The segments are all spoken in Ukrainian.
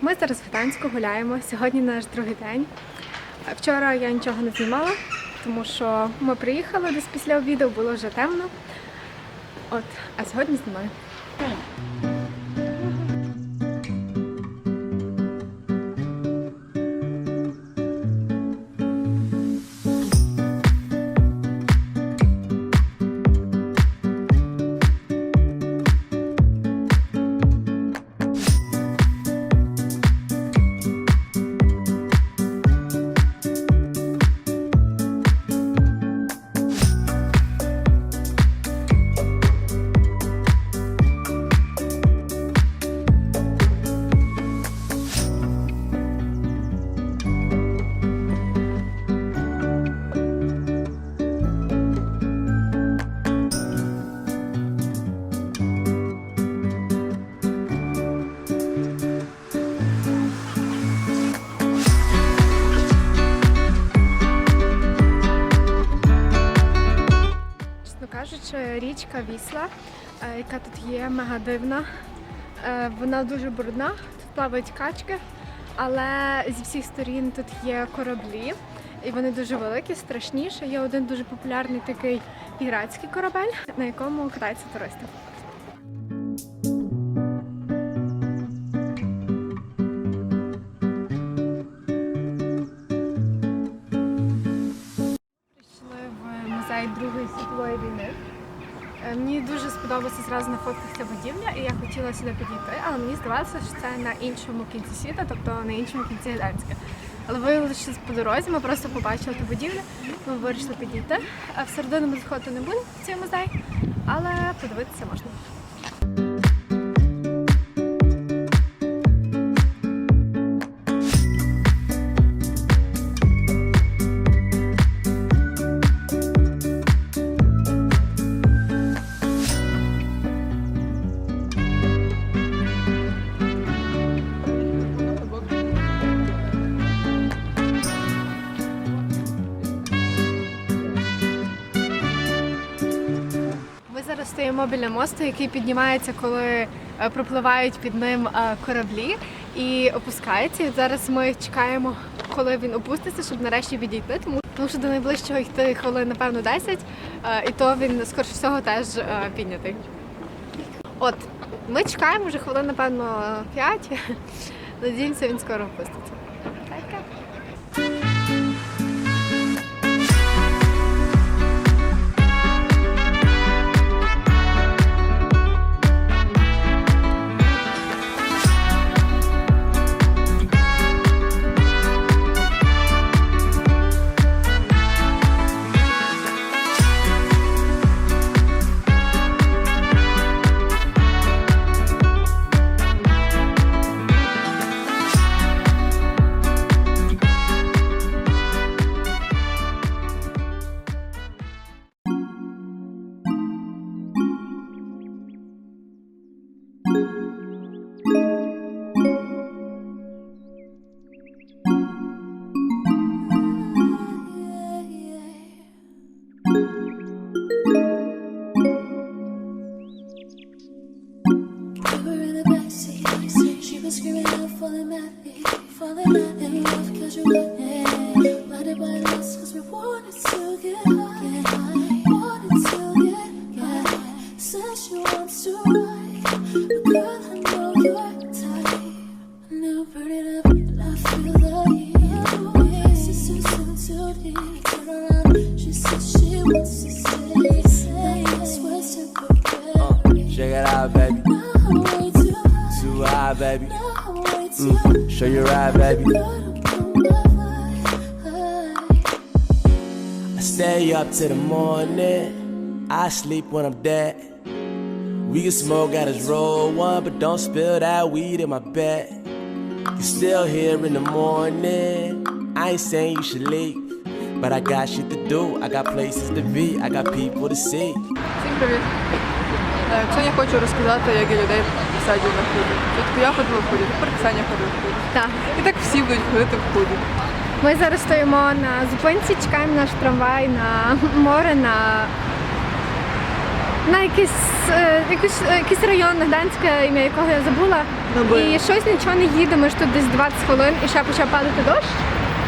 Ми зараз в Гданську гуляємо. Сьогодні наш другий день. Вчора я нічого не знімала, тому що ми приїхали десь після обіду, було вже темно. От, а сьогодні знімаю. Річка Вісла, е, яка тут є мега дивна. Е, Вона дуже брудна, тут плавають качки, але зі всіх сторін тут є кораблі, і вони дуже великі, страшні. Є один дуже популярний такий піратський корабель, на якому катаються туристи. Прийшли в музей Другої світової війни. Е, Мені дуже сподобалося зразу на фотках ця будівля, і я хотіла сюди підійти, але мені здавалося, що це на іншому кінці світу, тобто на іншому кінці Гданська. Але виявилося, що по дорозі ми просто побачили ту будівлю, ми вирішили підійти. А всередину ми заходити не будемо в цей музей, але подивитися можна. Зараз біля мосту, який піднімається, коли е, пропливають під ним е, кораблі і опускається. Зараз ми чекаємо, коли він опуститься, щоб нарешті відійти. Тому, тому що до найближчого йти хвилин, напевно, 10, е, і то він, скоріше всього, теж піднятий. От, ми чекаємо вже хвилин, напевно, 5. Надіємося, він скоро опуститься. ride, baby. Mm, show you ride, baby. I stay up till the morning. I sleep when I'm dead. We can smoke out his roll one, but don't spill that weed in my bed. You're still here in the morning. I ain't saying you should leave. But I got shit to do, I got places to be, I got people to see. Е, Сьогодні я хочу розказати, як я людей садів на худі. Спочатку я ходила в худі, тепер Ксеня ходить в худі. Так. І так всі будуть ходити в худі. Ми зараз стоїмо на зупинці, чекаємо наш трамвай на море на на якийсь, е, якийсь, е, якийсь район Гданська, ім'я якого я забула. На І щось нічого не їде, ми ж тут десь 20 хвилин і ще почав падати дощ.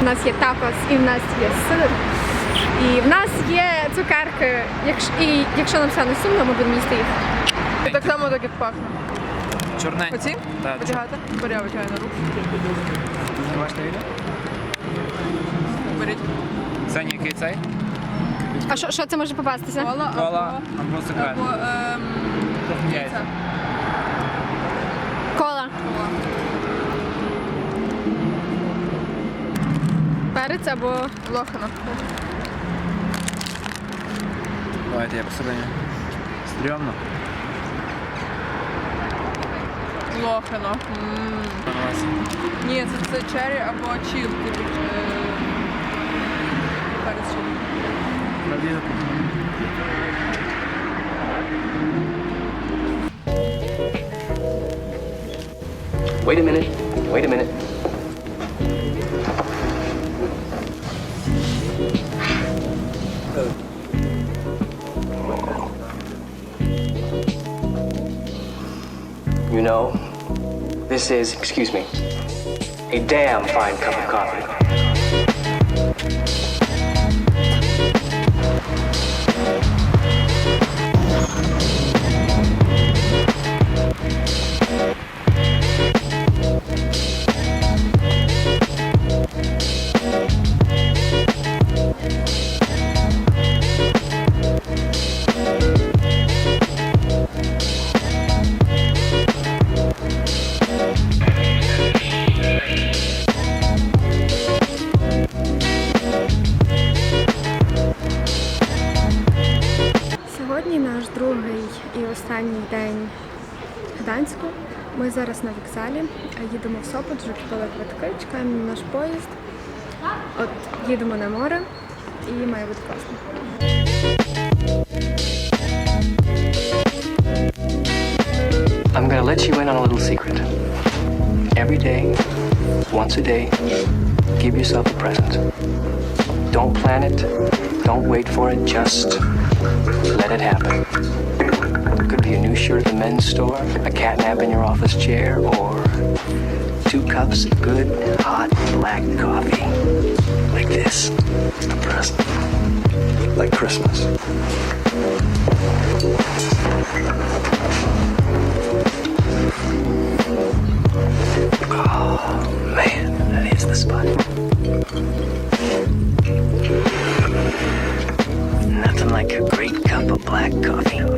У нас є такос і в нас є сир. І в нас є цукерки. Якщо, і якщо нам стане сумно, ми будемо їсти їх. І так само так як пахне. Чорненько. Оці? Так, Одягати? Бери, я витягаю на руку. знімаєш на відео? Беріть. Саня, який цей? А що, що це може попастися? Кола Кола або... або. Або... Ем... Яйця. Яйця. Кола. Кола. Перець або Лохана. Давайте я посередині. Стрьомно. Лохано. Вас. Ні, це, це черрі або чіл. Типу, е, перець чилі. Wait a minute. Wait a minute. You know, this is, excuse me, a damn fine cup of coffee. вокзалі, а їдемо в Сопот, вже купили квитки, чекаємо на наш поїзд. От їдемо на море і має бути класно. I'm gonna let you in on a little secret. Every day, once a day, give yourself a present. Don't plan it, don't wait for it, just let it happen. shirt at the men's store, a cat nap in your office chair, or two cups of good, hot, black coffee. Like this. A present. Like Christmas. Oh, man, that is the spot. Nothing like a great cup of black coffee.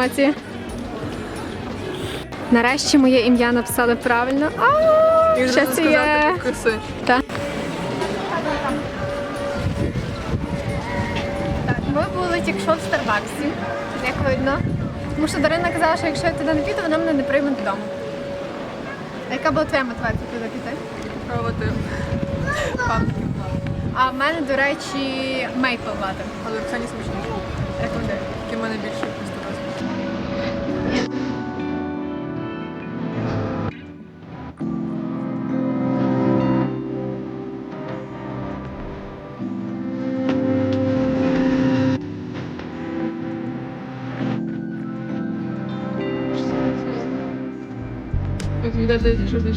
Емоції? Нарешті моє ім'я написали правильно. Вже це сказав є. Так. Ми були тільки що в Старбаксі, як видно. Тому що Дарина казала, що якщо я туди не піду, вона мене не прийме додому. Яка була твоя мотивація туди піти? Пробувати пампки. А в мене, до речі, мейпл лати. Але це не смачніше. Рекомендую. Які в мене більше Як віддати, що ти